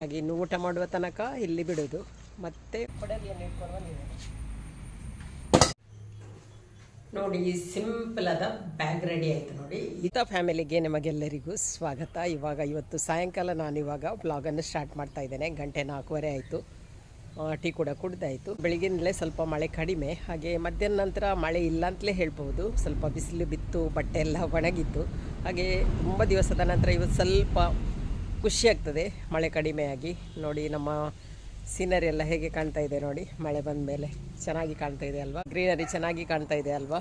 ಹಾಗೆ ಇನ್ನು ಊಟ ಮಾಡುವ ತನಕ ಇಲ್ಲಿ ಬಿಡೋದು ಮತ್ತೆ ನೋಡಿ ಸಿಂಪಲ್ ಆದ ಬ್ಯಾಗ್ ರೆಡಿ ಆಯಿತು ನೋಡಿ. ಈತ ಫ್ಯಾಮಿಲಿಗೆ ನಿಮಗೆಲ್ಲರಿಗೂ ಸ್ವಾಗತ. ಇವಾಗ ಇವತ್ತು ಸಾಯಂಕಾಲ ನಾನು ಇವಾಗ ಬ್ಲಾಗನ್ನು ಸ್ಟಾರ್ಟ್ ಮಾಡ್ತಾ ಇದ್ದೇನೆ. ಗಂಟೆ ನಾಲ್ಕೂವರೆ ಆಯಿತು. ಟೀ ಕೂಡ ಕುಡ್ದಾಯಿತು. ಬೆಳಗಿನಲ್ಲೇ ಸ್ವಲ್ಪ ಮಳೆ ಕಡಿಮೆ. ಹಾಗೆ ಮಧ್ಯಾಹ್ನ ನಂತರ ಮಳೆ ಇಲ್ಲ ಅಂತಲೇ ಹೇಳ್ಬೋದು ಸ್ವಲ್ಪ ಬಿಸಿಲು ಬಿತ್ತು, ಬಟ್ಟೆ ಎಲ್ಲ ಒಣಗಿತ್ತು. ಹಾಗೆ ತುಂಬ ದಿವಸದ ನಂತರ ಇವತ್ತು ಸ್ವಲ್ಪ ಖುಷಿ ಆಗ್ತದೆ ಮಳೆ ಕಡಿಮೆಯಾಗಿ ನೋಡಿ, ನಮ್ಮ ಸೀನರಿ ಎಲ್ಲ ಹೇಗೆ ಕಾಣ್ತಾ ಇದೆ ನೋಡಿ. ಮಳೆ ಬಂದ ಮೇಲೆ ಚೆನ್ನಾಗಿ ಕಾಣ್ತಾ ಇದೆ ಅಲ್ವಾ? ಗ್ರೀನರಿ ಚೆನ್ನಾಗಿ ಕಾಣ್ತಾ ಇದೆ ಅಲ್ವಾ?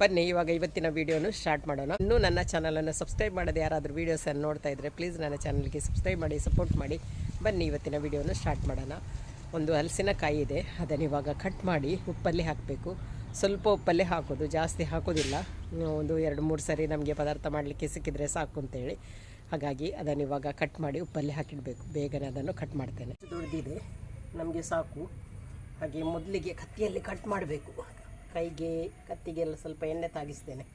ಬನ್ನಿ, ಇವಾಗ ಇವತ್ತಿನ ವಿಡಿಯೋನು ಸ್ಟಾರ್ಟ್ ಮಾಡೋಣ. ಇನ್ನೂ ನನ್ನ ಚಾನಲನ್ನು ಸಬ್ಸ್ಕ್ರೈಬ್ ಮಾಡೋದು ಯಾರಾದರೂ ವೀಡಿಯೋಸನ್ನು ನೋಡ್ತಾ ಇದ್ದರೆ ಪ್ಲೀಸ್ ನನ್ನ ಚಾನಲ್ಗೆ ಸಬ್ಸ್ಕ್ರೈಬ್ ಮಾಡಿ ಸಪೋರ್ಟ್ ಮಾಡಿ. ಬನ್ನಿ, ಇವತ್ತಿನ ವಿಡಿಯೋನು ಸ್ಟಾರ್ಟ್ ಮಾಡೋಣ. ಒಂದು ಹಲಸಿನಕಾಯಿ ಇದೆ. ಅದನ್ನು ಇವಾಗ ಕಟ್ ಮಾಡಿ ಉಪ್ಪಲ್ಲಿ ಹಾಕಬೇಕು. ಸ್ವಲ್ಪ ಉಪ್ಪಲ್ಲೇ ಹಾಕೋದು. ಜಾಸ್ತಿ ಹಾಕೋದಿಲ್ಲ. ಒಂದು ಎರಡು ಮೂರು ಸರಿ ನಮಗೆ ಪದಾರ್ಥ ಮಾಡಲಿಕ್ಕೆ ಸಿಕ್ಕಿದರೆ ಸಾಕು ಅಂತೇಳಿ. ಹಾಗಾಗಿ ಅದನ್ನು ಇವಾಗ ಕಟ್ ಮಾಡಿ ಉಪ್ಪಲ್ಲಿ ಹಾಕಿಡಬೇಕು. ಬೇಗನೆ ಅದನ್ನು ಕಟ್ ಮಾಡ್ತೇನೆ. ದೊಡ್ಡದಿದೆ ನಮಗೆ ಸಾಕು. ಹಾಗೆ ಮೊದಲಿಗೆ ಕತ್ತಿಯಲ್ಲಿ ಕಟ್ ಮಾಡಬೇಕು. ಕೈಗೆ, ಕತ್ತಿಗೆಲ್ಲ ಸ್ವಲ್ಪ ಎಣ್ಣೆ ತಾಗಿಸ್ತೇನೆ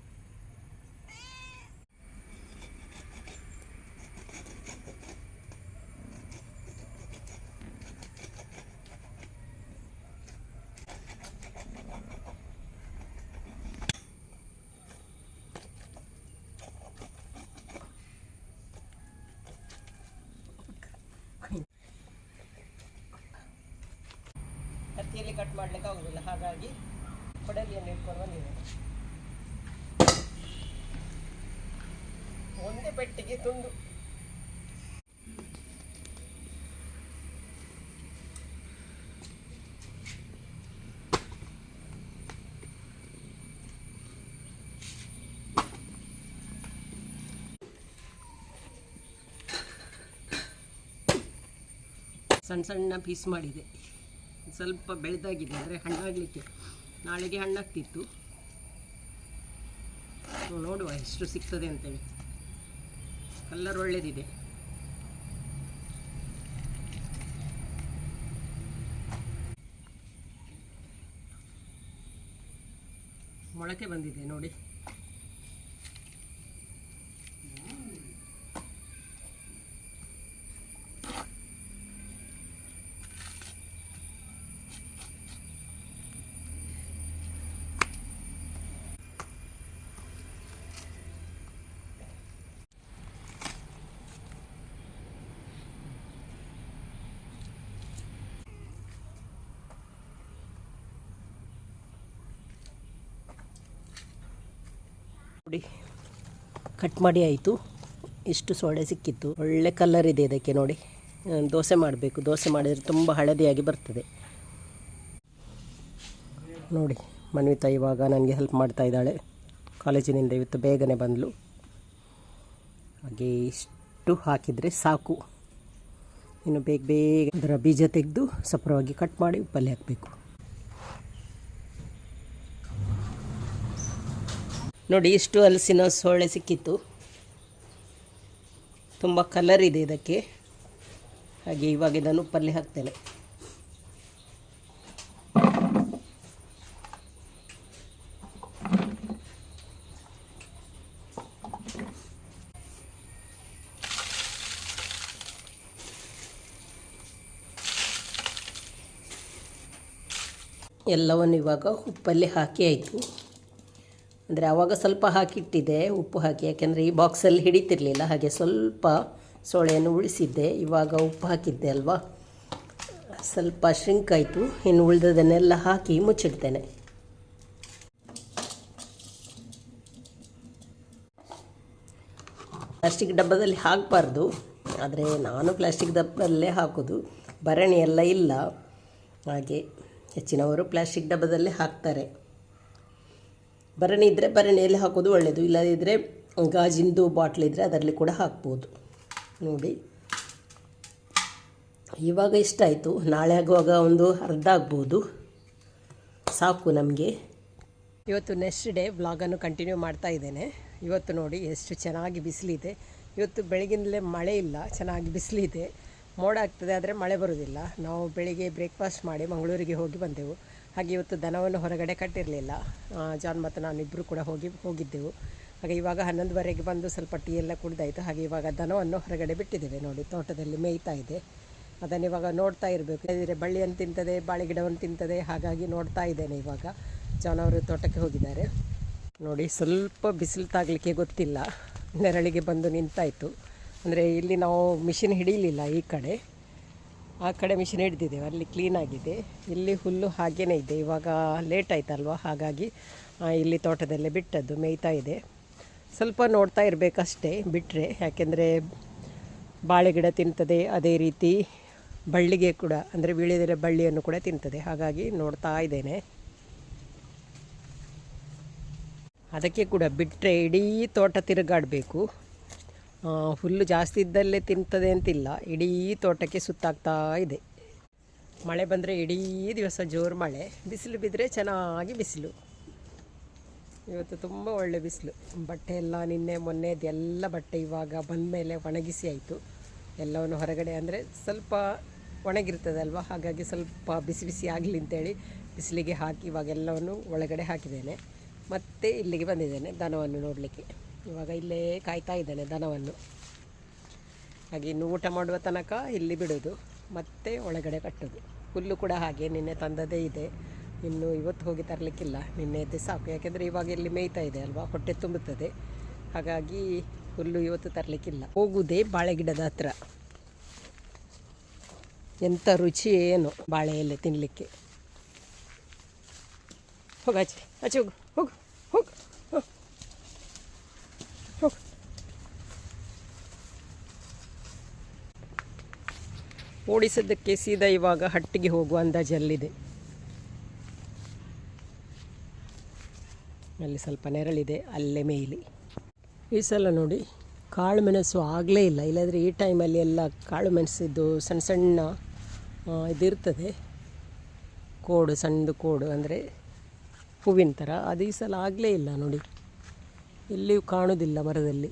ಕತ್ತಿಯಲ್ಲಿ ಕಟ್ ಮಾಡ್ಲಿಕ್ಕೆ ಆಗುದಿಲ್ಲ. ಹಾಗಾಗಿ ಕೊಡಲಿಯನ್ನು ಇಟ್ಕೊಂಡು ಬಂದಿದ್ದೇನೆ ಒಂದೇ ಪೆಟ್ಟಿಗೆ ತುಂಡು. ಸಣ್ಣ ಸಣ್ಣ ಪೀಸ್ ಮಾಡಿದೆ. ಸ್ವಲ್ಪ ಬೆಳೆದಾಗಿದೆ ಅಂದರೆ ಹಣ್ಣಾಗಲಿಕ್ಕೆ ನಾಳೆಗೆ ಹಣ್ಣಾಗ್ತಿತ್ತು ನೋಡುವ ಎಷ್ಟು ಸಿಗ್ತದೆ ಅಂತೇಳಿ. ಕಲ್ಲರ್ ಒಳ್ಳೆದಿದೆ. ಮೊಳಕೆ ಬಂದಿದೆ ನೋಡಿ. ನೋಡಿ. ಕಟ್ ಮಾಡಿ ಆಯಿತು. ಇಷ್ಟು ಸೊಳ್ಳೆ ಸಿಕ್ಕಿತ್ತು. ಒಳ್ಳೆ ಕಲರ್ ಇದೆ ಇದಕ್ಕೆ ನೋಡಿ. ದೋಸೆ ಮಾಡಬೇಕು. ದೋಸೆ ಮಾಡಿದರೆ ತುಂಬ ಹಳದಿಯಾಗಿ ಬರ್ತದೆ. ನೋಡಿ, ಮನ್ವಿತಾ ಇವಾಗ ನನಗೆ ಹೆಲ್ಪ್ ಮಾಡ್ತಾ ಇದ್ದಾಳೆ. ಕಾಲೇಜಿನಿಂದ ಇವತ್ತು ಬೇಗನೆ ಬಂದಳು ಹಾಗೆ ಇಷ್ಟು ಹಾಕಿದರೆ ಸಾಕು. ಇನ್ನು ಬೇಗ ಬೇಗ ಅದರ ಬೀಜ ತೆಗೆದು ಸಪ್ರವಾಗಿ ಕಟ್ ಮಾಡಿ ಉಪ್ಪಲ್ಲಿ ಹಾಕಬೇಕು. ನೋಡಿ, ಇಷ್ಟು ಹಲಸಿನ ಸೊಳ್ಳೆ ಸಿಕ್ಕಿತ್ತು. ತುಂಬ ಕಲರ್ ಇದೆ ಇದಕ್ಕೆ. ಹಾಗೆ ಇವಾಗ ಇದನ್ನು ಉಪ್ಪಲ್ಲಿ ಹಾಕ್ತೇನೆ. ಎಲ್ಲವನ್ನು ಇವಾಗ ಉಪ್ಪಲ್ಲಿ ಹಾಕಿ ಆಯಿತು. ಅಂದರೆ ಆವಾಗ ಸ್ವಲ್ಪ ಹಾಕಿಟ್ಟಿದ್ದೆ, ಉಪ್ಪು ಹಾಕಿ. ಯಾಕೆಂದರೆ ಈ ಬಾಕ್ಸಲ್ಲಿ ಹಿಡಿತಿರಲಿಲ್ಲ, ಹಾಗೆ ಸ್ವಲ್ಪ ಸೋಳೆಯನ್ನು ಉಳಿಸಿದ್ದೆ. ಇವಾಗ ಉಪ್ಪು ಹಾಕಿದ್ದೆ ಅಲ್ವಾ? ಸ್ವಲ್ಪ ಶ್ರಿಂಕ್ ಆಯಿತು. ಇನ್ನು ಉಳಿದದನ್ನೆಲ್ಲ ಹಾಕಿ ಮುಚ್ಚಿಡ್ತೇನೆ. ಪ್ಲಾಸ್ಟಿಕ್ ಡಬ್ಬದಲ್ಲಿ ಹಾಕಬಾರ್ದು. ಆದರೆ ನಾನು ಪ್ಲಾಸ್ಟಿಕ್ ಡಬ್ಬದಲ್ಲೇ ಹಾಕೋದು. ಭರಣಿ ಎಲ್ಲ ಇಲ್ಲ. ಹಾಗೆ ಹೆಚ್ಚಿನವರು ಪ್ಲಾಸ್ಟಿಕ್ ಡಬ್ಬದಲ್ಲೇ ಹಾಕ್ತಾರೆ. ಭರಣಿ ಇದ್ದರೆ ಭರಣಿಯಲ್ಲಿ ಹಾಕೋದು ಒಳ್ಳೆಯದು ಇಲ್ಲದಿದ್ದರೆ ಗಾಜಿಂದು ಬಾಟ್ಲ್ ಇದ್ದರೆ ಅದರಲ್ಲಿ ಕೂಡ ಹಾಕ್ಬೋದು. ನೋಡಿ. ಇವಾಗ ಇಷ್ಟಾಯಿತು ನಾಳೆ ಆಗುವಾಗ ಒಂದು ಅರ್ಧ ಆಗ್ಬೋದು. ಸಾಕು ನಮಗೆ. ಇವತ್ತು ನೆಕ್ಸ್ಟ್ ಡೇ ವ್ಲಾಗನ್ನು ಕಂಟಿನ್ಯೂ ಮಾಡ್ತಾ ಇದ್ದೇನೆ. ಇವತ್ತು ನೋಡಿ ಎಷ್ಟು ಚೆನ್ನಾಗಿ ಬಿಸಿಲಿದೆ. ಇವತ್ತು ಬೆಳಗಿನಲ್ಲೇ ಮಳೆ ಇಲ್ಲ, ಚೆನ್ನಾಗಿ ಬಿಸಿಲಿದೆ. ಮೋಡ ಆಗ್ತದೆ ಆದರೆ ಮಳೆ ಬರೋದಿಲ್ಲ. ನಾವು ಬೆಳಿಗ್ಗೆ ಬ್ರೇಕ್ಫಾಸ್ಟ್ ಮಾಡಿ ಮಂಗಳೂರಿಗೆ ಹೋಗಿ ಬಂದೆವು. ಹಾಗೆ ಇವತ್ತು ದನವನ್ನು ಹೊರಗಡೆ ಕಟ್ಟಿರಲಿಲ್ಲ. ಜಾನ್ ಮತ್ತು ನಾನು ಇಬ್ಬರು ಕೂಡ ಹೋಗಿ ಹೋಗಿದ್ದೆವು. ಹಾಗೆ ಇವಾಗ ಹನ್ನೊಂದುವರೆಗೆ ಬಂದು ಸ್ವಲ್ಪ ಟೀ ಎಲ್ಲ ಕುಡ್ದಾಯಿತು. ಹಾಗೆ ಇವಾಗ ದನವನ್ನು ಹೊರಗಡೆ ಬಿಟ್ಟಿದ್ದೇವೆ ನೋಡಿ, ತೋಟದಲ್ಲಿ ಮೇಯ್ತಾ ಇದೆ. ಅದನ್ನು ಇವಾಗ ನೋಡ್ತಾ ಇರಬೇಕು. ಇದ್ರೆ ಬಳ್ಳಿಯನ್ನು ತಿಂತದೆ, ಬಾಳೆ ಗಿಡವನ್ನು ತಿಂತದೆ, ಹಾಗಾಗಿ ನೋಡ್ತಾ ಇದ್ದೇನೆ ಇವಾಗ. ಜಾನ್ ಅವರು ತೋಟಕ್ಕೆ ಹೋಗಿದ್ದಾರೆ. ನೋಡಿ, ಸ್ವಲ್ಪ ಬಿಸಿಲು ತಾಗಲಿಕ್ಕೆ ಗೊತ್ತಿಲ್ಲ. ನೆರಳಿಗೆ ಬಂದು ನಿಂತಾಯಿತು. ಅಂದರೆ ಇಲ್ಲಿ ನಾವು ಮಿಷಿನ್ ಹಿಡೀಲಿಲ್ಲ ಈ ಕಡೆ. ಆ ಕಡೆ ಮಿಷಿನ್ ಹಿಡ್ದಿದ್ದೇವೆ ಅಲ್ಲಿ ಕ್ಲೀನ್ ಆಗಿದೆ. ಇಲ್ಲಿ ಹುಲ್ಲು ಹಾಗೇ ಇದೆ. ಇವಾಗ ಲೇಟ್ ಆಯ್ತಲ್ವ? ಹಾಗಾಗಿ ಇಲ್ಲಿ ತೋಟದಲ್ಲೇ ಬಿಟ್ಟದ್ದು, ಮೇಯ್ತಾ ಇದೆ. ಸ್ವಲ್ಪ ನೋಡ್ತಾ ಇರಬೇಕಷ್ಟೇ ಬಿಟ್ಟರೆ ಯಾಕೆಂದರೆ, ಬಾಳೆ ಗಿಡ ತಿಂತದೆ, ಅದೇ ರೀತಿ ಬಳ್ಳಿಗೆ ಕೂಡ, ಅಂದರೆ ವೀಳ್ಯದೆಲೆ ಬಳ್ಳಿಯನ್ನು ಕೂಡ ತಿಂತದೆ. ಹಾಗಾಗಿ ನೋಡ್ತಾ ಇದ್ದೇನೆ. ಅದಕ್ಕೆ ಕೂಡ ಬಿಟ್ಟರೆ ಇಡೀ ತೋಟ ತಿರುಗಾಡಬೇಕು. ಹುಲ್ಲು ಜಾಸ್ತಿ ಇದ್ದಲ್ಲೇ ತಿಂತದೆ ಅಂತಿಲ್ಲ. ಇಡೀ ತೋಟಕ್ಕೆ ಸುತ್ತಾಗ್ತಾ ಇದೆ. ಮಳೆ ಬಂದರೆ ಇಡೀ ದಿವಸ ಜೋರು ಮಳೆ. ಬಿಸಿಲು ಬಿದ್ದರೆ ಚೆನ್ನಾಗಿ ಬಿಸಿಲು. ಇವತ್ತು ತುಂಬ ಒಳ್ಳೆ ಬಿಸಿಲು. ಬಟ್ಟೆ ಎಲ್ಲ ನಿನ್ನೆ, ಮೊನ್ನೆ ಎಲ್ಲ ಬಟ್ಟೆ ಇವಾಗ ಬಂದ ಮೇಲೆ ಒಣಗಿಸಿ ಆಯಿತು. ಎಲ್ಲವನ್ನು ಹೊರಗಡೆ ಅಂದರೆ ಸ್ವಲ್ಪ ಒಣಗಿರ್ತದಲ್ವ? ಹಾಗಾಗಿ ಸ್ವಲ್ಪ ಬಿಸಿ ಬಿಸಿ ಆಗಲಿ ಅಂತೇಳಿ ಬಿಸಿಲಿಗೆ ಹಾಕಿ ಇವಾಗೆಲ್ಲವನ್ನು ಒಳಗಡೆ ಹಾಕಿದ್ದೇನೆ. ಮತ್ತೆ ಇಲ್ಲಿಗೆ ಬಂದಿದ್ದೇನೆ ದನವನ್ನು ನೋಡಲಿಕ್ಕೆ. ಇವಾಗ ಇಲ್ಲೇ ಕಾಯ್ತಾ ಇದ್ದೇನೆ ದನವನ್ನು. ಹಾಗೆ ಇನ್ನು ಊಟ ಮಾಡುವ ತನಕ ಇಲ್ಲಿ ಬಿಡೋದು, ಮತ್ತೆ ಒಳಗಡೆ ಕಟ್ಟೋದು. ಹುಲ್ಲು ಕೂಡ ಹಾಗೆ ನಿನ್ನೆ ತಂದದೇ ಇದೆ. ಇನ್ನು ಇವತ್ತು ಹೋಗಿ ತರಲಿಕ್ಕಿಲ್ಲ ನಿನ್ನೆದ್ದೇ ಸಾಕು. ಯಾಕೆಂದರೆ ಇವಾಗ ಇಲ್ಲಿ ಮೇಯ್ತಾ ಇದೆ ಅಲ್ವಾ, ಹೊಟ್ಟೆ ತುಂಬುತ್ತದೆ. ಹಾಗಾಗಿ ಹುಲ್ಲು ಇವತ್ತು ತರಲಿಕ್ಕಿಲ್ಲ. ಹೋಗುವುದೇ ಬಾಳೆ ಗಿಡದ ಹತ್ರ. ಎಂಥ ರುಚಿ ಏನು ಬಾಳೆ ಎಲೆ ತಿನ್ನಲಿಕ್ಕೆ ಹೋಗಿ ಆಚೆ ಹೋಗು ಹೋಗು ಹೋಗು. ಓಡಿಸೋದಕ್ಕೆ ಸೀದಾ ಇವಾಗ ಹಟ್ಟಿಗೆ ಹೋಗುವ ಅಂದಾಜಲ್ಲಿದೆ ಅಲ್ಲಿ ಸ್ವಲ್ಪ ನೆರಳಿದೆ, ಅಲ್ಲೇ ಮೇಲೆ ಈ ಸಲ ನೋಡಿ, ಕಾಳು ಮೆಣಸು ಆಗಲೇ ಇಲ್ಲ. ಇಲ್ಲಾಂದರೆ ಈ ಟೈಮಲ್ಲಿ ಎಲ್ಲ ಕಾಳು ಮೆಣಸಿದ್ದು ಸಣ್ಣ ಸಣ್ಣ ಇದಿರ್ತದೆ. ಕೋಡು, ಸಣ್ಣದು ಕೋಡು ಅಂದರೆ ಹೂವಿನ ಥರ. ಅದು ಈ ಸಲ ಆಗಲೇ ಇಲ್ಲ ನೋಡಿ. ಎಲ್ಲಿಯೂ ಕಾಣೋದಿಲ್ಲ ಮರದಲ್ಲಿ.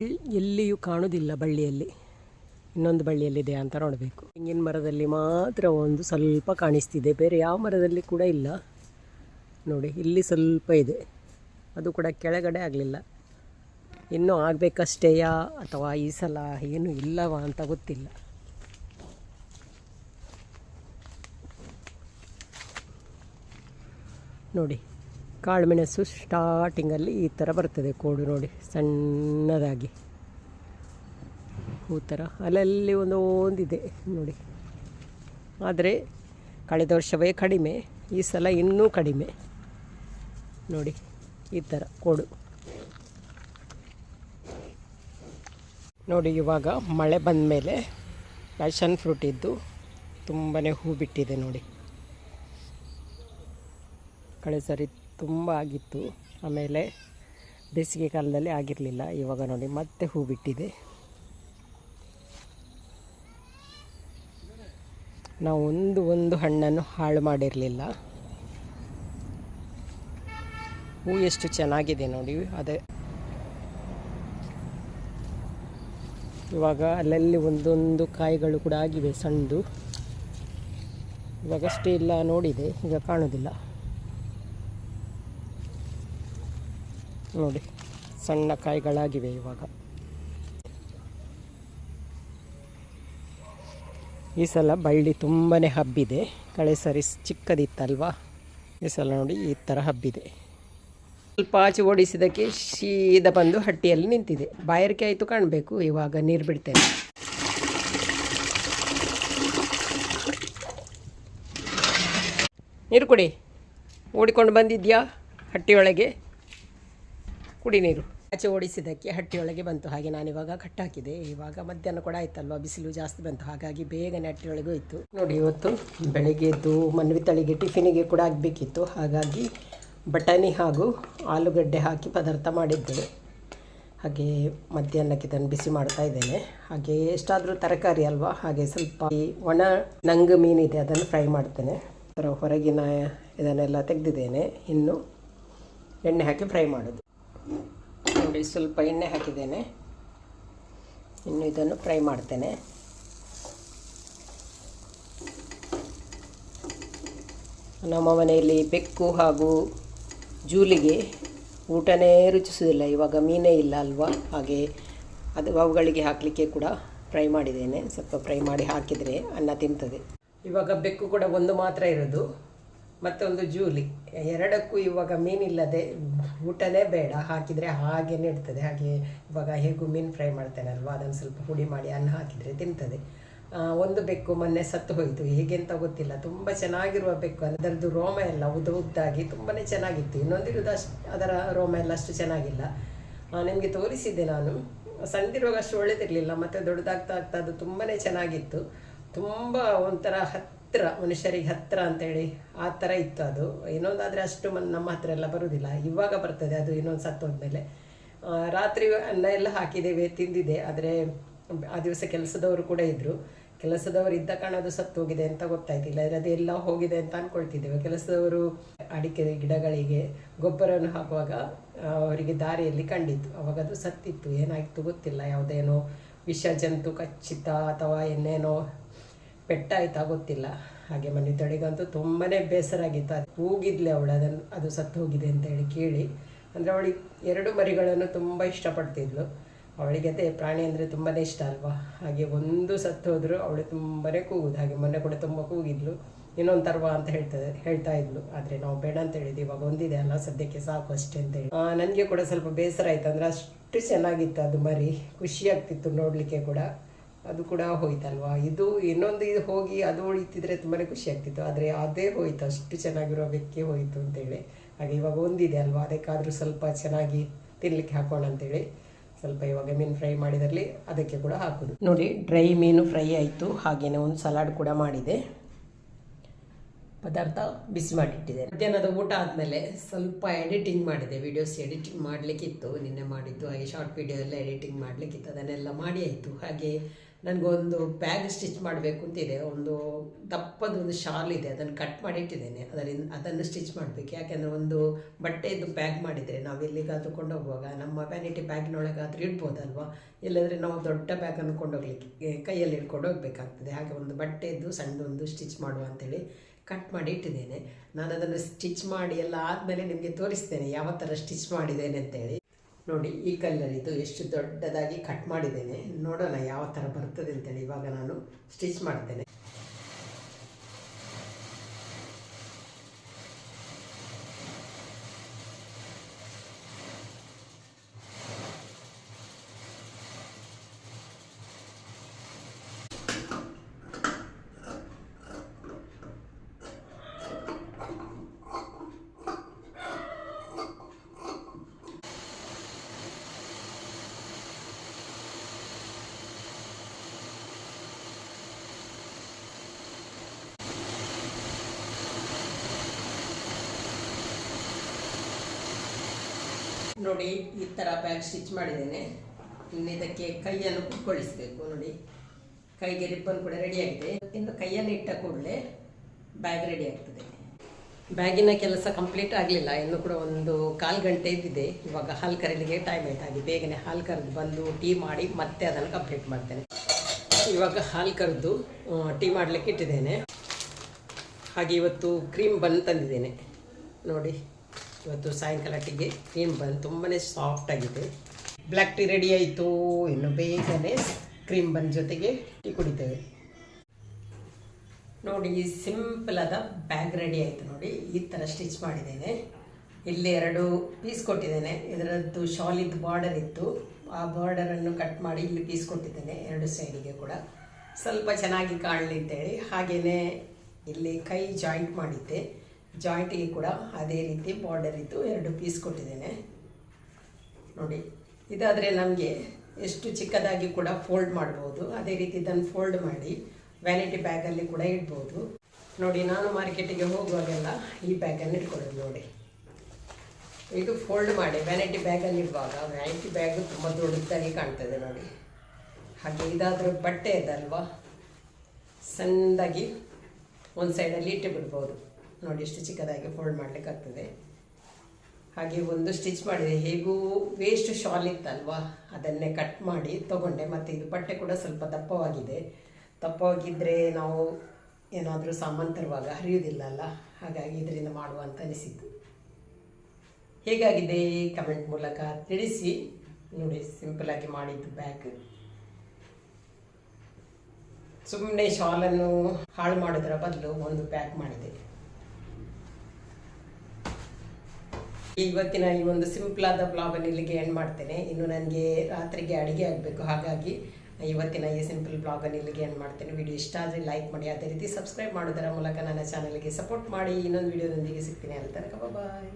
ಎಲ್- ಎಲ್ಲಿಯೂ ಕಾಣೋದಿಲ್ಲ ಬಳ್ಳಿಯಲ್ಲಿ. ಇನ್ನೊಂದು ಬಳ್ಳಿಯಲ್ಲಿದೆ ಅಂತ ನೋಡಬೇಕು. ತೆಂಗಿನ ಮರದಲ್ಲಿ ಮಾತ್ರ ಒಂದು ಸ್ವಲ್ಪ ಕಾಣಿಸ್ತಿದೆ. ಬೇರೆ ಯಾವ ಮರದಲ್ಲಿ ಕೂಡ ಇಲ್ಲ. ನೋಡಿ, ಇಲ್ಲಿ ಸ್ವಲ್ಪ ಇದೆ. ಅದು ಕೂಡ ಕೆಳಗಡೆ ಆಗಲಿಲ್ಲ. ಇನ್ನೂ ಆಗಬೇಕಷ್ಟೇಯ ಅಥವಾ ಈ ಸಲ ಏನು ಇಲ್ಲವಾ ಅಂತ ಗೊತ್ತಿಲ್ಲ. ನೋಡಿ ಕಾಳುಮೆಣಸು ಸ್ಟಾರ್ಟಿಂಗಲ್ಲಿ ಈ ಥರ ಬರ್ತದೆ. ಕೋಡು ನೋಡಿ, ಸಣ್ಣದಾಗಿ. ಹೂ ಥರ ಅಲ್ಲಲ್ಲಿ ಒಂದು ಒಂದಿದೆ, ನೋಡಿ. ಆದರೆ ಕಳೆದ ವರ್ಷವೇ ಕಡಿಮೆ, ಈ ಸಲ ಇನ್ನೂ ಕಡಿಮೆ. ನೋಡಿ, ಈ ಥರ ಕೊಡು. ನೋಡಿ, ಇವಾಗ ಮಳೆ ಬಂದ ಮೇಲೆ ಪ್ಯಾಷನ್ ಫ್ರೂಟ್ ಇದ್ದು ತುಂಬಾ ಹೂ ಬಿಟ್ಟಿದೆ, ನೋಡಿ. ಕಳೆದ ಸರಿ ತುಂಬ ಆಗಿತ್ತು. ಆಮೇಲೆ ಬೇಸಿಗೆ ಕಾಲದಲ್ಲಿ ಆಗಿರಲಿಲ್ಲ, ಇವಾಗ ನೋಡಿ ಮತ್ತೆ ಹೂ ಬಿಟ್ಟಿದೆ. ನಾವು ಒಂದು ಒಂದು ಹಣ್ಣನ್ನು ಹಾಳು ಮಾಡಿರಲಿಲ್ಲ. ಹೂ ಎಷ್ಟು ಚೆನ್ನಾಗಿದೆ ನೋಡಿ, ಅದೇ. ಇವಾಗ ಅಲ್ಲಲ್ಲಿ ಒಂದೊಂದು ಕಾಯಿಗಳು ಕೂಡ ಆಗಿವೆ ಸಣ್ಣದು ಇವಾಗಷ್ಟೇ ಇಲ್ಲ, ನೋಡಿದೆ, ಈಗ ಕಾಣೋದಿಲ್ಲ. ನೋಡಿ, ಸಣ್ಣ ಕಾಯಿಗಳಾಗಿವೆ ಇವಾಗ. ಈ ಸಲ ಬಳ್ಳಿ ತುಂಬಾ ಹಬ್ಬಿದೆ. ಕಳೆ ಸರಿ ಚಿಕ್ಕದಿತ್ತಲ್ವಾ? ಈ ಸಲ ನೋಡಿ ಈ ಥರ ಹಬ್ಬಿದೆ. ಸ್ವಲ್ಪ ಆಚೆ ಓಡಿಸಿದಕ್ಕೆ ಶೀದ ಬಂದು ಹಟ್ಟಿಯಲ್ಲಿ ನಿಂತಿದೆ. ಬಾಯಾರಿಕೆ ಆಯಿತು ಕಾಣಬೇಕು, ಇವಾಗ ನೀರು ಬಿಡ್ತೇನೆ. ನೀರು ಕುಡಿ. ಓಡಿಕೊಂಡು ಬಂದಿದ್ಯಾ? ಹಟ್ಟಿಯೊಳಗೆ ಕುಡಿ ನೀರು. ಆಚೆ ಓಡಿಸಿದ್ದಕ್ಕೆ ಹಟ್ಟಿಯೊಳಗೆ ಬಂತು. ಹಾಗೆ ನಾನಿವಾಗ ಕಟ್ಟಾಕಿದೆ ಇವಾಗ ಮಧ್ಯಾಹ್ನ ಕೂಡ ಆಯ್ತಲ್ವಾ? ಬಿಸಿಲು ಜಾಸ್ತಿ ಬಂತು. ಹಾಗಾಗಿ ಬೇಗನೆ ಹಟ್ಟಿಯೊಳಗೆ ಹೋಯ್ತು. ನೋಡಿ, ಇವತ್ತು ಬೆಳಗ್ಗೆ ಎದ್ದು ಮನ್ವಿತಳಿಗೆ ಟಿಫಿನಿಗೆ ಕೂಡ ಆಗಬೇಕಿತ್ತು. ಹಾಗಾಗಿ ಬಟಾಣಿ ಹಾಗೂ ಆಲೂಗಡ್ಡೆ ಹಾಕಿ ಪದಾರ್ಥ ಮಾಡಿದ್ದೆ. ಹಾಗೆ ಮಧ್ಯಾಹ್ನಕ್ಕೆ ಇದನ್ನು ಬಿಸಿ ಮಾಡ್ತಾ ಇದ್ದೇನೆ. ಹಾಗೆ ಎಷ್ಟಾದರೂ ತರಕಾರಿ ಅಲ್ವಾ? ಹಾಗೆ ಸ್ವಲ್ಪ ಒಣ ನಂಗು ಮೀನಿದೆ ಅದನ್ನು ಫ್ರೈ ಮಾಡ್ತೇನೆ. ಥರ ಹೊರಗಿನ ಇದನ್ನೆಲ್ಲ ತೆಗೆದಿದ್ದೇನೆ. ಇನ್ನು ಎಣ್ಣೆ ಹಾಕಿ ಫ್ರೈ ಮಾಡೋದು. ನೋಡಿ, ಸ್ವಲ್ಪ ಎಣ್ಣೆ ಹಾಕಿದ್ದೇನೆ. ಇನ್ನು ಇದನ್ನು ಫ್ರೈ ಮಾಡ್ತೇನೆ. ನಮ್ಮ ಮನೆಯಲ್ಲಿ ಬೆಕ್ಕು ಹಾಗೂ ಜೂಲಿಗೆ ಊಟನೇ ರುಚಿಸೋದಿಲ್ಲ ಇವಾಗ ಮೀನೇ ಇಲ್ಲ ಅಲ್ವಾ? ಹಾಗೆ ಅದು ಅವುಗಳಿಗೆ ಹಾಕಲಿಕ್ಕೆ ಕೂಡ ಫ್ರೈ ಮಾಡಿದ್ದೇನೆ. ಸ್ವಲ್ಪ ಫ್ರೈ ಮಾಡಿ ಹಾಕಿದರೆ ಅನ್ನ ತಿಂತದೆ. ಇವಾಗ ಬೆಕ್ಕು ಕೂಡ ಒಂದು ಮಾತ್ರ ಇರೋದು. ಮತ್ತೊಂದು ಜೂಲಿ. ಎರಡಕ್ಕೂ ಇವಾಗ ಮೀನಿಲ್ಲದೆ ಊಟನೇ ಬೇಡ. ಹಾಕಿದರೆ ಹಾಗೇನೆ ಇರ್ತದೆ. ಹಾಗೆ ಇವಾಗ ಹೇಗೂ ಮೀನು ಫ್ರೈ ಮಾಡ್ತೇನಲ್ವಾ? ಅದನ್ನು ಸ್ವಲ್ಪ ಹುಡಿ ಮಾಡಿ ಅನ್ನ ಹಾಕಿದರೆ ತಿಂತದೆ. ಒಂದು ಬೆಕ್ಕು ಮೊನ್ನೆ ಸತ್ತು ಹೋಯಿತು. ಹೇಗೆ ಅಂತ ಗೊತ್ತಿಲ್ಲ. ತುಂಬ ಚೆನ್ನಾಗಿರುವ ಬೆಕ್ಕು. ಅದರದ್ದು ರೋಮ ಎಲ್ಲ ಉದ್ದ ಉದ್ದಾಗಿ ತುಂಬಾ ಚೆನ್ನಾಗಿತ್ತು ಇನ್ನೊಂದಿರೋದು ಅಷ್ಟು ಅದರ ರೋಮ ಎಲ್ಲ ಅಷ್ಟು ಚೆನ್ನಾಗಿಲ್ಲ. ನಿಮಗೆ ತೋರಿಸಿದ್ದೆ ನಾನು. ಸಣ್ಣದಿರುವಾಗ ಅಷ್ಟು ಒಳ್ಳೇದಿರಲಿಲ್ಲ. ಮತ್ತು ದೊಡ್ಡದಾಗ್ತಾ ಆಗ್ತಾ ಅದು ತುಂಬಾ ಚೆನ್ನಾಗಿತ್ತು. ತುಂಬ ಒಂಥರ ಹತ್ತಿರ ಮನುಷ್ಯರಿಗೆ ಹತ್ತಿರ ಅಂತೇಳಿ ಆ ಥರ ಇತ್ತು ಅದು. ಇನ್ನೊಂದಾದರೆ ಅಷ್ಟು ನಮ್ಮ ಹತ್ರ ಎಲ್ಲ ಬರುವುದಿಲ್ಲ ಇವಾಗ ಬರ್ತದೆ ಅದು ಇನ್ನೊಂದು ಸತ್ತೋದ್ಮೇಲೆ ರಾತ್ರಿ ಅನ್ನ ಎಲ್ಲ ಹಾಕಿದ್ದೇವೆ ತಿಂದಿದೆ ಆದರೆ ಆ ದಿವಸ ಕೆಲಸದವರು ಕೂಡ ಇದ್ದರು ಕೆಲಸದವರು ಇದ್ದ ಕಾರಣ ಅದು ಸತ್ತು ಹೋಗಿದೆ ಅಂತ ಗೊತ್ತಾಯ್ತಿಲ್ಲ. ಅದೆಲ್ಲ ಹೋಗಿದೆ ಅಂತ ಅಂದ್ಕೊಳ್ತಿದ್ದೇವೆ ಕೆಲಸದವರು ಅಡಿಕೆ ಗಿಡಗಳಿಗೆ ಗೊಬ್ಬರವನ್ನು ಹಾಕುವಾಗ ಅವರಿಗೆ ದಾರಿಯಲ್ಲಿ ಕಂಡಿತ್ತು. ಅವಾಗ ಅದು ಸತ್ತಿತ್ತು. ಏನಾಯಿತು ಗೊತ್ತಿಲ್ಲ. ಯಾವುದೇನೋ ವಿಷ, ಜಂತು ಕಚ್ಚಿತ ಅಥವಾ ಏನೇನೋ ಪೆಟ್ಟಾಯ್ತಾ ಗೊತ್ತಿಲ್ಲ. ಹಾಗೆ ಮನೆ ತಳಿಗಂತೂ ತುಂಬಾ ಬೇಸರ ಆಗಿತ್ತು ಅದು ಕೂಗಿದ್ಲೆ ಅವಳು ಅದನ್ನು ಅದು ಸತ್ತು ಹೋಗಿದೆ ಅಂತ ಹೇಳಿ ಕೇಳಿ. ಅಂದರೆ ಅವಳಿಗೆ ಎರಡು ಮರಿಗಳನ್ನು ತುಂಬ ಇಷ್ಟಪಡ್ತಿದ್ಲು. ಅವಳಿಗೆ ಅದೇ ಪ್ರಾಣಿ ಅಂದರೆ ತುಂಬಾ ಇಷ್ಟ ಅಲ್ವಾ? ಹಾಗೆ ಒಂದು ಸತ್ತು ಹೋದರೂ ಅವಳು ತುಂಬಾ ಕೂಗುದು. ಹಾಗೆ ಮೊನ್ನೆ ಕೂಡ ತುಂಬ ಕೂಗಿದ್ಲು. ಇನ್ನೊಂದು ತರುವ ಅಂತ ಹೇಳ್ತದೆ ಹೇಳ್ತಾ ಇದ್ಲು. ಆದರೆ ನಾವು ಬೇಡ ಅಂತ ಹೇಳಿದ್ವಿ. ಇವಾಗ ಒಂದಿದೆ ಅಲ್ಲ, ಸದ್ಯಕ್ಕೆ ಸಾಕು ಅಷ್ಟೇ ಅಂತ ಹೇಳಿ. ನನಗೆ ಕೂಡ ಸ್ವಲ್ಪ ಬೇಸರ ಆಯ್ತು. ಅಂದರೆ ಅಷ್ಟು ಚೆನ್ನಾಗಿತ್ತು ಅದು ಮರಿ. ಖುಷಿ ಆಗ್ತಿತ್ತು ನೋಡಲಿಕ್ಕೆ ಕೂಡ. ಅದು ಕೂಡ ಹೋಯ್ತಲ್ವಾ? ಇದು ಇನ್ನೊಂದು ಇದು ಹೋಗಿ ಅದು ಉಳಿತಿದ್ರೆ ತುಂಬಾ ಖುಷಿ ಆಗ್ತಿತ್ತು. ಆದರೆ ಅದೇ ಹೋಯ್ತು. ಅಷ್ಟು ಚೆನ್ನಾಗಿರೋ ಬೆಕ್ಕೆ ಹೋಯಿತು ಅಂತೇಳಿ. ಹಾಗೆ ಇವಾಗ ಒಂದಿದೆ ಅಲ್ವಾ? ಅದಕ್ಕಾದರೂ ಸ್ವಲ್ಪ ಚೆನ್ನಾಗಿ ತಿನ್ಲಿಕ್ಕೆ ಹಾಕೋಣ ಅಂತೇಳಿ. ಸ್ವಲ್ಪ ಇವಾಗ ಮೀನು ಫ್ರೈ ಮಾಡಿದಲ್ಲಿ ಅದಕ್ಕೆ ಕೂಡ ಹಾಕೋದು. ನೋಡಿ, ಡ್ರೈ ಮೀನು ಫ್ರೈ ಆಯಿತು. ಹಾಗೆಯೇ ಒಂದು ಸಲಾಡ್ ಕೂಡ ಮಾಡಿದೆ. ಪದಾರ್ಥ ಬಿಸಿ ಮಾಡಿಟ್ಟಿದೆ ಮಧ್ಯಾಹ್ನದ ಊಟ ಆದಮೇಲೆ ಸ್ವಲ್ಪ ಎಡಿಟಿಂಗ್ ಮಾಡಿದೆ. ವಿಡಿಯೋಸ್ ಎಡಿಟಿಂಗ್ ಮಾಡಲಿಕ್ಕಿತ್ತು. ನಿನ್ನೆ ಮಾಡಿದ್ದು ಹಾಗೆ ಶಾರ್ಟ್ ವಿಡಿಯೋ ಎಲ್ಲ ಎಡಿಟಿಂಗ್ ಮಾಡಲಿಕ್ಕಿತ್ತು. ಅದನ್ನೆಲ್ಲ ಮಾಡಿ ಆಯಿತು. ಹಾಗೆ ನನಗೊಂದು ಬ್ಯಾಗ್ ಸ್ಟಿಚ್ ಮಾಡಬೇಕು ಅಂತಿದೆ ಒಂದು ದಪ್ಪದ ಒಂದು ಶಾಲ್ ಇದೆ. ಅದನ್ನು ಕಟ್ ಮಾಡಿ ಇಟ್ಟಿದ್ದೇನೆ. ಅದರಿಂದ ಅದನ್ನು ಸ್ಟಿಚ್ ಮಾಡಬೇಕು. ಯಾಕೆಂದರೆ ಒಂದು ಬಟ್ಟೆಯದ್ದು ಬ್ಯಾಗ್ ಮಾಡಿದರೆ ನಾವು ಎಲ್ಲಿಗಾದರೂ ಕೊಂಡೋಗುವಾಗ ನಮ್ಮ ವ್ಯಾನಿಟಿ ಬ್ಯಾಗ್ನೊಳಗಾದರೂ ಇಡ್ಬೋದಲ್ವಾ? ಇಲ್ಲದ್ರೆ ನಾವು ದೊಡ್ಡ ಬ್ಯಾಗನ್ನು ಕೊಂಡೋಗ್ಲಿಕ್ಕೆ ಕೈಯಲ್ಲಿ ಹಿಡ್ಕೊಂಡು ಹೋಗಬೇಕಾಗ್ತದೆ. ಹಾಗೆ ಒಂದು ಬಟ್ಟೆಯದ್ದು ಸಣ್ಣ ಒಂದು ಸ್ಟಿಚ್ ಮಾಡುವ ಅಂತೇಳಿ ಕಟ್ ಮಾಡಿ ಇಟ್ಟಿದ್ದೇನೆ. ನಾನು ಅದನ್ನು ಸ್ಟಿಚ್ ಮಾಡಿ ಎಲ್ಲ ಆದಮೇಲೆ ನಿಮಗೆ ತೋರಿಸ್ತೇನೆ. ಯಾವ ಥರ ಸ್ಟಿಚ್ ಮಾಡಿದ್ದೇನೆ ಅಂತೇಳಿ. ನೋಡಿ, ಈ ಕಲ್ಲಲ್ಲಿ ಇದು ಎಷ್ಟು ದೊಡ್ಡದಾಗಿ ಕಟ್ ಮಾಡಿದ್ದೇನೆ. ನೋಡೋಣ ಯಾವ ಥರ ಬರ್ತದೆ ಅಂತೇಳಿ. ಇವಾಗ ನಾನು ಸ್ಟಿಚ್ ಮಾಡ್ತೇನೆ. ನೋಡಿ, ಈ ಥರ ಬ್ಯಾಗ್ ಸ್ಟಿಚ್ ಮಾಡಿದ್ದೇನೆ. ಇನ್ನು ಇದಕ್ಕೆ ಕೈಯನ್ನು ಕುತ್ಕೊಳಿಸ್ಬೇಕು ನೋಡಿ. ಕೈಗೆ ರಿಬ್ಬನ್ ಕೂಡ ರೆಡಿ ಆಗಿದೆ. ಇನ್ನು ಕೈಯನ್ನು ಇಟ್ಟ ಕೂಡಲೇ ಬ್ಯಾಗ್ ರೆಡಿ ಆಗ್ತದೆ. ಬ್ಯಾಗಿನ ಕೆಲಸ ಕಂಪ್ಲೀಟ್ ಆಗಲಿಲ್ಲ. ಇನ್ನು ಕೂಡ ಒಂದು ಕಾಲು ಗಂಟೆ ಇದ್ದಿದೆ. ಇವಾಗ ಹಾಲು ಕರೀಲಿಕ್ಕೆ ಟೈಮ್ ಹಾಗೆ ಬೇಗನೆ ಹಾಲು ಕರೆದು ಬಂದು ಟೀ ಮಾಡಿ ಮತ್ತೆ ಅದನ್ನು ಕಂಪ್ಲೀಟ್ ಮಾಡ್ತೇನೆ. ಇವಾಗ ಹಾಲು ಕರೆದು ಟೀ ಮಾಡಲಿಕ್ಕೆ ಇಟ್ಟಿದ್ದೇನೆ. ಹಾಗೆ ಇವತ್ತು ಕ್ರೀಮ್ ಬನ್ ತಂದಿದ್ದೇನೆ. ನೋಡಿ. ಇವತ್ತು ಸಾಯಂಕಾಲ ಟೀಗೆ ಕ್ರೀಮ್ ಬನ್ ತುಂಬಾ ಸಾಫ್ಟ್ ಆಗಿದೆ. ಬ್ಲ್ಯಾಕ್ ಟೀ ರೆಡಿ ಆಯಿತು. ಇನ್ನು ಬೇಗನೆ ಕ್ರೀಮ್ ಬನ್ ಜೊತೆಗೆ ಟೀ ಕುಡಿತೇವೆ. ನೋಡಿ ಸಿಂಪಲ್ ಆದ ಬ್ಯಾಗ್ ರೆಡಿ ಆಯಿತು ನೋಡಿ. ಈ ಥರ ಸ್ಟಿಚ್ ಮಾಡಿದ್ದೇನೆ. ಇಲ್ಲಿ ಎರಡು ಪೀಸ್ ಕೊಟ್ಟಿದ್ದೇನೆ. ಇದರದ್ದು ಶಾಲಿದ್ದು ಬಾರ್ಡರ್ ಇತ್ತು. ಆ ಬಾರ್ಡರನ್ನು ಕಟ್ ಮಾಡಿ ಇಲ್ಲಿ ಪೀಸ್ ಕೊಟ್ಟಿದ್ದೇನೆ. ಎರಡು ಸೈಡಿಗೆ ಕೂಡ. ಸ್ವಲ್ಪ ಚೆನ್ನಾಗಿ ಕಾಣಲಿ ಅಂತೇಳಿ ಹಾಗೆಯೇ ಇಲ್ಲಿ ಕೈ ಜಾಯಿಂಟ್ ಮಾಡಿದ್ದೆ. ಜಾಯಿಂಟಿಗೆ ಕೂಡ ಅದೇ ರೀತಿ ಬಾರ್ಡರ್ ಇತ್ತು ಎರಡು ಪೀಸ್ ಕೊಟ್ಟಿದ್ದೇನೆ. ನೋಡಿ, ಇದಾದರೆ ನಮಗೆ ಎಷ್ಟು ಚಿಕ್ಕದಾಗಿ ಕೂಡ ಫೋಲ್ಡ್ ಮಾಡ್ಬೋದು. ಅದೇ ರೀತಿ ಇದನ್ನು ಫೋಲ್ಡ್ ಮಾಡಿ ವ್ಯಾನಿಟಿ ಬ್ಯಾಗಲ್ಲಿ ಕೂಡ ಇಡ್ಬೋದು. ನೋಡಿ, ನಾನು ಮಾರ್ಕೆಟಿಗೆ ಹೋಗುವಾಗೆಲ್ಲ ಈ ಬ್ಯಾಗನ್ನು ಇಟ್ಕೊಳ್ಳೋದು ನೋಡಿ. ಇದು ಫೋಲ್ಡ್ ಮಾಡಿ ವ್ಯಾನಿಟಿ ಬ್ಯಾಗಲ್ಲಿ ಇಡುವಾಗ ವ್ಯಾನಿಟಿ ಬ್ಯಾಗು ತುಂಬ ದೊಡ್ಡದಾಗಿ ಕಾಣ್ತದೆ ನೋಡಿ. ಹಾಗೆ ಇದಾದರೂ ಬಟ್ಟೆ ಇದಲ್ವಾ ಸಣ್ಣದಾಗಿ ಒಂದು ಸೈಡಲ್ಲಿ ಇಟ್ಟು ಬಿಡ್ಬೋದು. ನೋಡಿ ಎಷ್ಟು ಚಿಕ್ಕದಾಗಿ ಫೋಲ್ಡ್ ಮಾಡಲಿಕ್ಕಾಗ್ತದೆ. ಹಾಗೆ ಒಂದು ಸ್ಟಿಚ್ ಮಾಡಿದೆ. ಹೇಗೂ ವೇಸ್ಟ್ ಶಾಲ್ ಇತ್ತಲ್ವಾ? ಅದನ್ನೇ ಕಟ್ ಮಾಡಿ ತಗೊಂಡೆ. ಮತ್ತು ಇದು ಬಟ್ಟೆ ಕೂಡ ಸ್ವಲ್ಪ ದಪ್ಪವಾಗಿದೆ. ದಪ್ಪವಾಗಿದ್ದರೆ ನಾವು ಏನಾದರೂ ಸಾಮಾನು ತರುವಾಗ ಹರಿಯೋದಿಲ್ಲ ಅಲ್ಲ ಹಾಗಾಗಿ ಇದರಿಂದ ಮಾಡುವ ಅಂತ ಅನಿಸಿದ್ದು. ಹೇಗಾಗಿದೆ? ಕಮೆಂಟ್ ಮೂಲಕ ತಿಳಿಸಿ. ನೋಡಿ ಸಿಂಪಲ್ ಆಗಿ ಮಾಡಿದ್ದು ಬ್ಯಾಗ್ ಸುಮ್ಮನೆ ಶಾಲನ್ನು ಹಾಳು ಮಾಡೋದರ ಬದಲು ಒಂದು ಪ್ಯಾಕ್ ಮಾಡಿದೆ. ಇವತ್ತಿನ ಈ ಒಂದು ಸಿಂಪಲ್ ಆದ ಬ್ಲಾಗನ್ನು ಇಲ್ಲಿಗೆ ಎಂಡ್ ಮಾಡ್ತೇನೆ. ಇನ್ನು ನನಗೆ ರಾತ್ರಿಗೆ ಅಡುಗೆ ಆಗಬೇಕು. ಹಾಗಾಗಿ ಇವತ್ತಿನ ಈ ಸಿಂಪಲ್ ಬ್ಲಾಗನ್ನು ಇಲ್ಲಿಗೆ ಎಂಡ್ ಮಾಡ್ತೇನೆ. ವಿಡಿಯೋ ಇಷ್ಟ ಆದರೆ ಲೈಕ್ ಮಾಡಿ. ಅದೇ ರೀತಿ ಸಬ್ಸ್ಕ್ರೈಬ್ ಮಾಡೋದರ ಮೂಲಕ ನನ್ನ ಚಾನಲ್ಗೆ ಸಪೋರ್ಟ್ ಮಾಡಿ. ಇನ್ನೊಂದು ವಿಡಿಯೋದೊಂದಿಗೆ ಸಿಗ್ತೀನಿ. ಅಂತ ಬಾಯ್